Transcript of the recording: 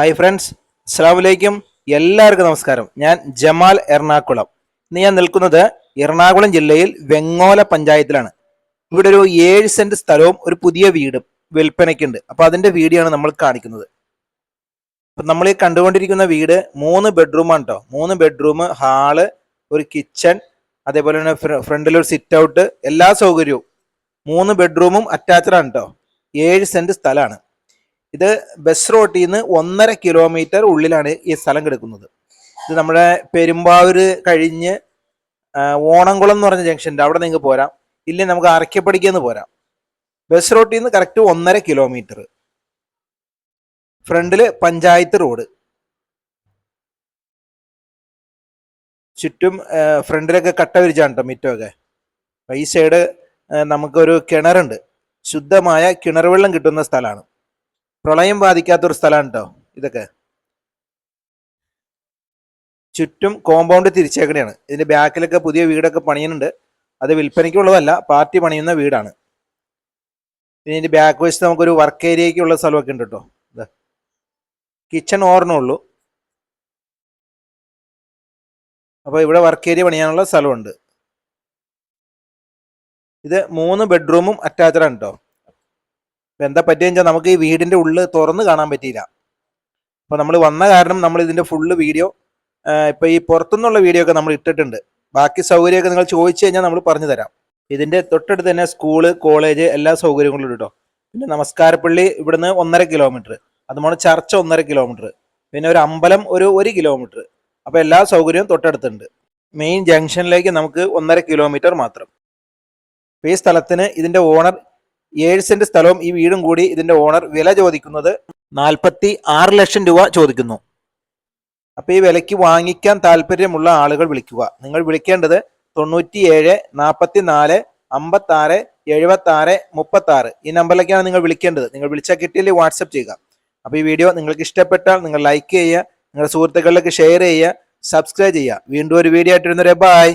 Hi friends അസ്സാമലൈക്കും എല്ലാവർക്കും നമസ്കാരം. ഞാൻ ജമാൽ എറണാകുളം. ഇന്ന് ഞാൻ നിൽക്കുന്നത് എറണാകുളം ജില്ലയിൽ വെങ്ങോല പഞ്ചായത്തിലാണ്. ഇവിടെ ഒരു ഏഴ് സെന്റ് സ്ഥലവും ഒരു പുതിയ വീടും വിൽപ്പനയ്ക്കുണ്ട്. അപ്പൊ അതിന്റെ വീടിയാണ് നമ്മൾ കാണിക്കുന്നത്. അപ്പൊ നമ്മൾ ഈ കണ്ടുകൊണ്ടിരിക്കുന്ന വീട് മൂന്ന് ബെഡ്റൂമാണ് കേട്ടോ മൂന്ന് ബെഡ്റൂം ഹാൾ ഒരു കിച്ചൺ അതേപോലെ തന്നെ ഫ്രണ്ടിൽ ഒരു സിറ്റ് ഔട്ട് എല്ലാ സൗകര്യവും മൂന്ന് ബെഡ്റൂമും അറ്റാച്ച്ഡ് കേട്ടോ ഏഴ് സെന്റ് സ്ഥലമാണ്. ഇത് ബസ് റോട്ടിൽ നിന്ന് ഒന്നര കിലോമീറ്റർ ഉള്ളിലാണ് ഈ സ്ഥലം കിടക്കുന്നത്. ഇത് നമ്മുടെ പെരുമ്പാവൂര് കഴിഞ്ഞ് ഓണംകുളം എന്ന് പറഞ്ഞ ജംഗ്ഷന്റെ അവിടെ നിങ്ങൾക്ക് പോരാം. ഇല്ലേ നമുക്ക് അറക്കപ്പടിക്കെന്ന് പോരാം. ബസ് റോട്ടിൽ നിന്ന് കറക്റ്റ് ഒന്നര കിലോമീറ്റർ ഫ്രണ്ടിൽ പഞ്ചായത്ത് റോഡ് ചുറ്റും ഫ്രണ്ടിലൊക്കെ കട്ട വിരിച്ചാണ് കേട്ടോ മിറ്റമൊക്കെ. ഈ സൈഡ് നമുക്കൊരു കിണറുണ്ട്. ശുദ്ധമായ കിണർ വെള്ളം കിട്ടുന്ന സ്ഥലമാണ്. പ്രളയം ബാധിക്കാത്തൊരു സ്ഥലമാണ് കേട്ടോ ഇതൊക്കെ. ചുറ്റും കോമ്പൗണ്ട് തിരിച്ചേക്കണയാണ് ഇതിന്റെ ബാക്കിലൊക്കെ പുതിയ വീടൊക്കെ പണിയുന്നുണ്ട്. അത് വിൽപ്പനയ്ക്കുള്ളതല്ല പാർട്ടി പണിയുന്ന വീടാണ്. പിന്നെ ഇതിന്റെ ബാക്ക് വശത്ത് നമുക്കൊരു വർക്ക് ഏരിയയ്ക്കുള്ള സ്ഥലമൊക്കെ ഉണ്ട് കേട്ടോ ഇത് കിച്ചൺ ഓർണേ ഉള്ളൂ. അപ്പൊ ഇവിടെ വർക്ക് ഏരിയ പണിയാനുള്ള സ്ഥലമുണ്ട്. ഇത് മൂന്ന് ബെഡ്റൂമും അറ്റാച്ച്ഡാണ് കേട്ടോ എന്താ പറ്റിയെന്ന് വെച്ചാൽ നമുക്ക് ഈ വീടിന്റെ ഉള്ളിൽ തുറന്ന് കാണാൻ പറ്റിയില്ല. അപ്പോൾ നമ്മൾ വന്ന കാരണം നമ്മൾ ഇതിന്റെ ഫുള്ള് വീഡിയോ ഇപ്പോൾ ഈ പുറത്തുനിന്നുള്ള വീഡിയോ ഒക്കെ നമ്മൾ ഇട്ടിട്ടുണ്ട്. ബാക്കി സൗകര്യമൊക്കെ നിങ്ങൾ ചോദിച്ചു കഴിഞ്ഞാൽ നമ്മൾ പറഞ്ഞു തരാം. ഇതിന്റെ തൊട്ടടുത്ത് തന്നെ സ്കൂൾ കോളേജ് എല്ലാ സൗകര്യങ്ങളും കേട്ടോ പിന്നെ നമസ്കാരപ്പള്ളി ഇവിടുന്ന് ഒന്നര കിലോമീറ്റർ അതുപോലെ ചർച്ച ഒന്നര കിലോമീറ്റർ പിന്നെ ഒരു അമ്പലം ഒരു ഒരു കിലോമീറ്റർ അപ്പോൾ എല്ലാ സൗകര്യവും തൊട്ടടുത്തുണ്ട്. മെയിൻ ജംഗ്ഷനിലേക്ക് നമുക്ക് ഒന്നര കിലോമീറ്റർ മാത്രം. ഈ സ്ഥലത്തിന് ഇതിന്റെ ഓണർ ഏഴ് സെന്റ് സ്ഥലവും ഈ വീടും കൂടി ഇതിന്റെ ഓണർ വില ചോദിക്കുന്നത് നാൽപ്പത്തി ആറ് ലക്ഷം രൂപ ചോദിക്കുന്നു. അപ്പൊ ഈ വിലയ്ക്ക് വാങ്ങിക്കാൻ താല്പര്യമുള്ള ആളുകൾ വിളിക്കുക. നിങ്ങൾ വിളിക്കേണ്ടത് തൊണ്ണൂറ്റി ഏഴ് നാൽപ്പത്തി നാല് അമ്പത്തി ആറ് എഴുപത്തി ആറ് മുപ്പത്തി ആറ് ഈ നമ്പറിലേക്കാണ് നിങ്ങൾ വിളിക്കേണ്ടത്. നിങ്ങൾ വിളിച്ചാൽ കിട്ടിയില്ലെങ്കിൽ വാട്സപ്പ് ചെയ്യുക. അപ്പൊ ഈ വീഡിയോ നിങ്ങൾക്ക് ഇഷ്ടപ്പെട്ടാൽ നിങ്ങൾ ലൈക്ക് ചെയ്യുക. നിങ്ങളുടെ സുഹൃത്തുക്കളിലേക്ക് ഷെയർ ചെയ്യുക. സബ്സ്ക്രൈബ് ചെയ്യുക. വീണ്ടും ഒരു വീഡിയോ ആയിട്ട് വരുന്നവരെ ബൈ.